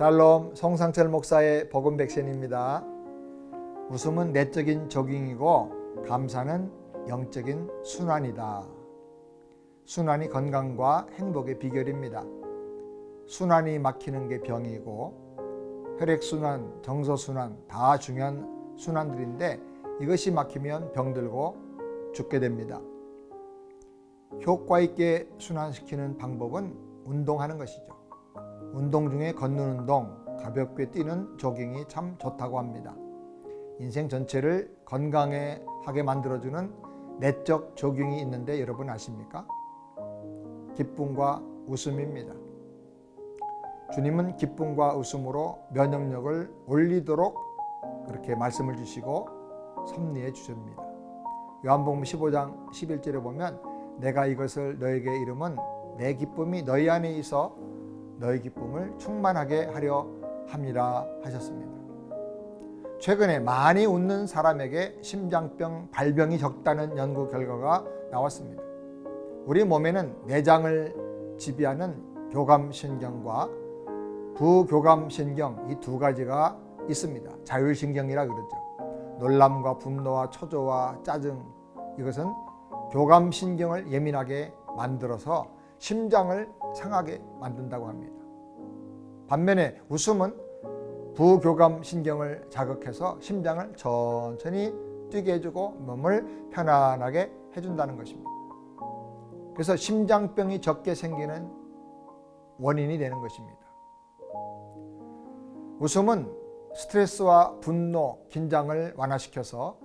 샬롬 송상철 목사의 복음 백신입니다. 웃음은 내적인 조깅이고 감사는 영적인 순환이다. 순환이 건강과 행복의 비결입니다. 순환이 막히는 게 병이고 혈액 순환, 정서 순환 다 중요한 순환들인데 이것이 막히면 병들고 죽게 됩니다. 효과 있게 순환시키는 방법은 운동하는 것이죠. 운동 중에 걷는 운동, 가볍게 뛰는 조깅이 참 좋다고 합니다. 인생 전체를 건강하게 만들어주는 내적 조깅이 있는데 여러분 아십니까? 기쁨과 웃음입니다. 주님은 기쁨과 웃음으로 면역력을 올리도록 그렇게 말씀을 주시고 섭리해 주십니다. 요한복음 15장 11절에 보면 내가 이것을 너에게 이름은 내 기쁨이 너희 안에 있어 너희 기쁨을 충만하게 하려 함이라 하셨습니다. 최근에 많이 웃는 사람에게 심장병 발병이 적다는 연구 결과가 나왔습니다. 우리 몸에는 내장을 지배하는 교감신경과 부교감신경 이 두 가지가 있습니다. 자율신경이라 그러죠. 놀람과 분노와 초조와 짜증 이것은 교감신경을 예민하게 만들어서 심장을 상하게 만든다고 합니다. 반면에 웃음은 부교감 신경을 자극해서 심장을 천천히 뛰게 해주고 몸을 편안하게 해준다는 것입니다. 그래서 심장병이 적게 생기는 원인이 되는 것입니다. 웃음은 스트레스와 분노, 긴장을 완화시켜서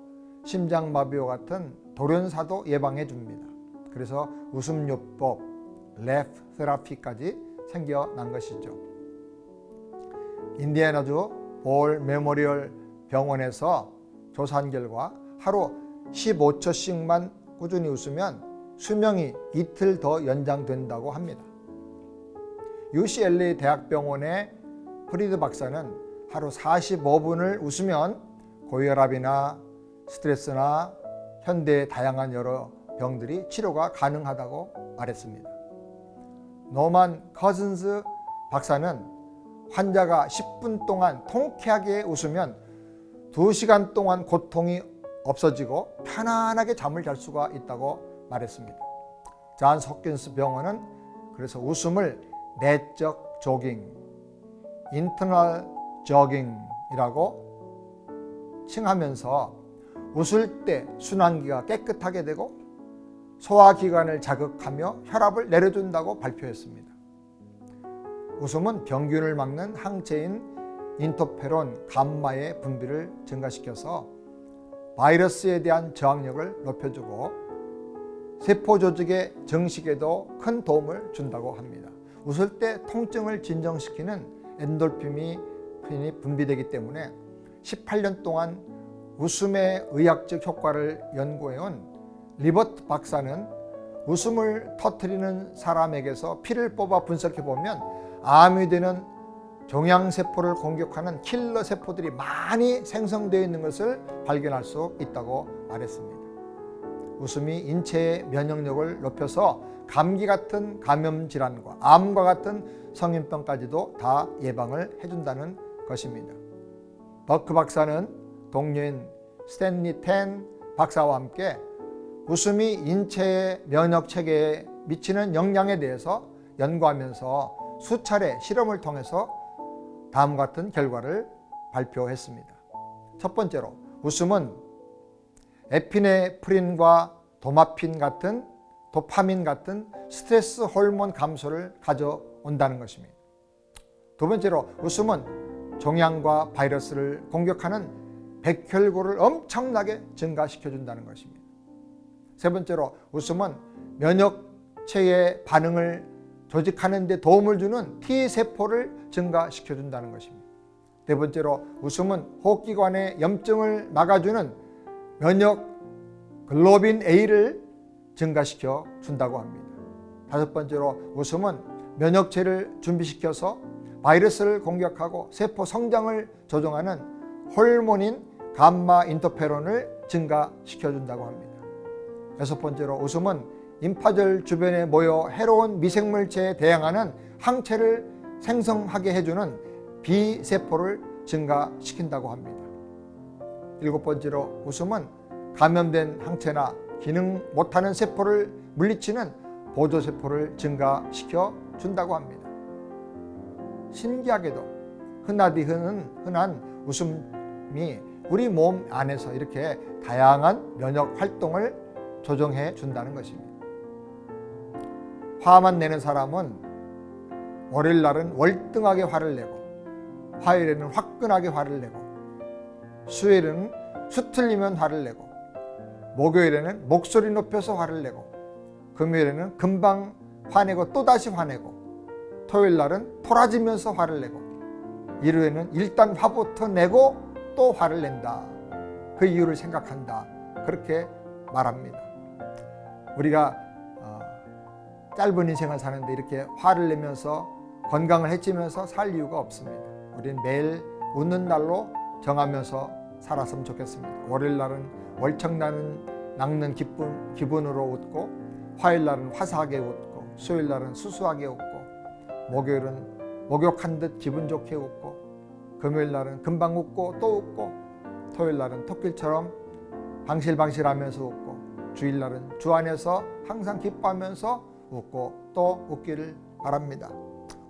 심장마비와 같은 돌연사도 예방해 줍니다. 그래서 웃음요법, 랩 테라피까지 생겨난 것이죠. 인디애나주 볼 메모리얼 병원에서 조사한 결과 하루 15초씩만 꾸준히 웃으면 수명이 이틀 더 연장된다고 합니다. UCLA 대학병원의 프리드 박사는 하루 45분을 웃으면 고혈압이나 스트레스나 현대의 다양한 여러 병들이 치료가 가능하다고 말했습니다. 노만 커즌스 박사는 환자가 10분 동안 통쾌하게 웃으면 2시간 동안 고통이 없어지고 편안하게 잠을 잘 수가 있다고 말했습니다. 잔 석킨스 병원은 그래서 웃음을 내적 조깅, 인터널 조깅이라고 칭하면서 웃을 때 순환기가 깨끗하게 되고 소화기관을 자극하며 혈압을 내려준다고 발표했습니다. 웃음은 병균을 막는 항체인 인터페론 감마의 분비를 증가시켜서 바이러스에 대한 저항력을 높여주고 세포 조직의 정식에도 큰 도움을 준다고 합니다. 웃을 때 통증을 진정시키는 엔돌핀이 분비되기 때문에 18년 동안 웃음의 의학적 효과를 연구해온 리버트 박사는 웃음을 터트리는 사람에게서 피를 뽑아 분석해 보면 암이 되는 종양세포를 공격하는 킬러 세포들이 많이 생성되어 있는 것을 발견할 수 있다고 말했습니다. 웃음이 인체의 면역력을 높여서 감기 같은 감염 질환과 암과 같은 성인병까지도 다 예방을 해준다는 것입니다. 버크 박사는 동료인 스탠리 텐 박사와 함께 웃음이 인체의 면역 체계에 미치는 영향에 대해서 연구하면서 수차례 실험을 통해서 다음 같은 결과를 발표했습니다. 첫 번째로 웃음은 에피네프린과 도마핀 같은 도파민 같은 스트레스 호르몬 감소를 가져온다는 것입니다. 두 번째로 웃음은 종양과 바이러스를 공격하는 백혈구를 엄청나게 증가시켜 준다는 것입니다. 세 번째로 웃음은 면역체의 반응을 조직하는 데 도움을 주는 T세포를 증가시켜 준다는 것입니다. 네 번째로 웃음은 호흡기관의 염증을 막아주는 면역 글로빈 A를 증가시켜 준다고 합니다. 다섯 번째로 웃음은 면역체를 준비시켜서 바이러스를 공격하고 세포 성장을 조정하는 호르몬인 감마 인터페론을 증가시켜 준다고 합니다. 여섯 번째로 웃음은 임파절 주변에 모여 해로운 미생물체에 대항하는 항체를 생성하게 해주는 B세포를 증가시킨다고 합니다. 일곱 번째로 웃음은 감염된 항체나 기능 못하는 세포를 물리치는 보조세포를 증가시켜 준다고 합니다. 신기하게도 흔하디 흔한, 흔한 웃음이 우리 몸 안에서 이렇게 다양한 면역 활동을 조정해 준다는 것입니다. 화만 내는 사람은 월요일 날은 월등하게 화를 내고 화요일에는 화끈하게 화를 내고 수요일에는 수틀리면 화를 내고 목요일에는 목소리 높여서 화를 내고 금요일에는 금방 화내고 또다시 화내고 토요일 날은 토라지면서 화를 내고 일요일에는 일단 화부터 내고 또 화를 낸다. 그 이유를 생각한다. 그렇게 말합니다. 우리가 어, 짧은 인생을 사는데 이렇게 화를 내면서 건강을 해치면서 살 이유가 없습니다. 우리는 매일 웃는 날로 정하면서 살았으면 좋겠습니다. 월요일 날은 월청나는 낚는 기분, 기분으로 웃고 화요일 날은 화사하게 웃고 수요일 날은 수수하게 웃고 목요일은 목욕한 듯 기분 좋게 웃고 금요일 날은 금방 웃고 또 웃고 토요일 날은 토끼처럼 방실방실하면서 웃고 주일 날은 주 안에서 항상 기뻐하면서 웃고 또 웃기를 바랍니다.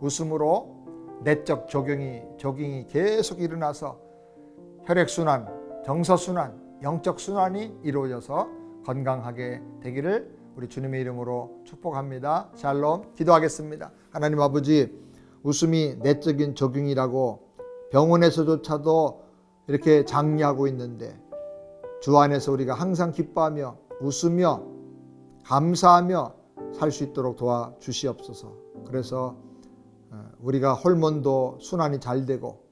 웃음으로 내적 조경이 조경이 계속 일어나서 혈액 순환, 정서 순환, 영적 순환이 이루어져서 건강하게 되기를 우리 주님의 이름으로 축복합니다. 샬롬 기도하겠습니다. 하나님 아버지 웃음이 내적인 적용이라고 병원에서조차도 이렇게 장려하고 있는데 주 안에서 우리가 항상 기뻐하며 웃으며 감사하며 살 수 있도록 도와 주시옵소서. 그래서 어, 우리가 호르몬도 순환이 잘 되고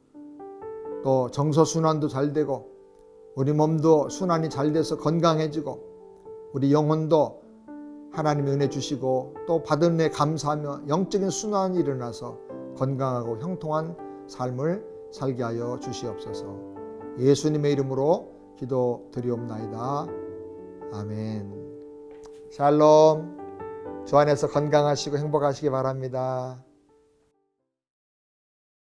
또 정서 순환도 잘 되고 우리 몸도 순환이 잘 돼서 건강해지고 우리 영혼도 하나님의 은혜 주시고 또 받은 은혜 감사하며 영적인 순환이 일어나서 건강하고 형통한 삶을 살게 하여 주시옵소서. 예수님의 이름으로 기도드리옵나이다. 아멘. 샬롬. 주 안에서 건강하시고 행복하시기 바랍니다.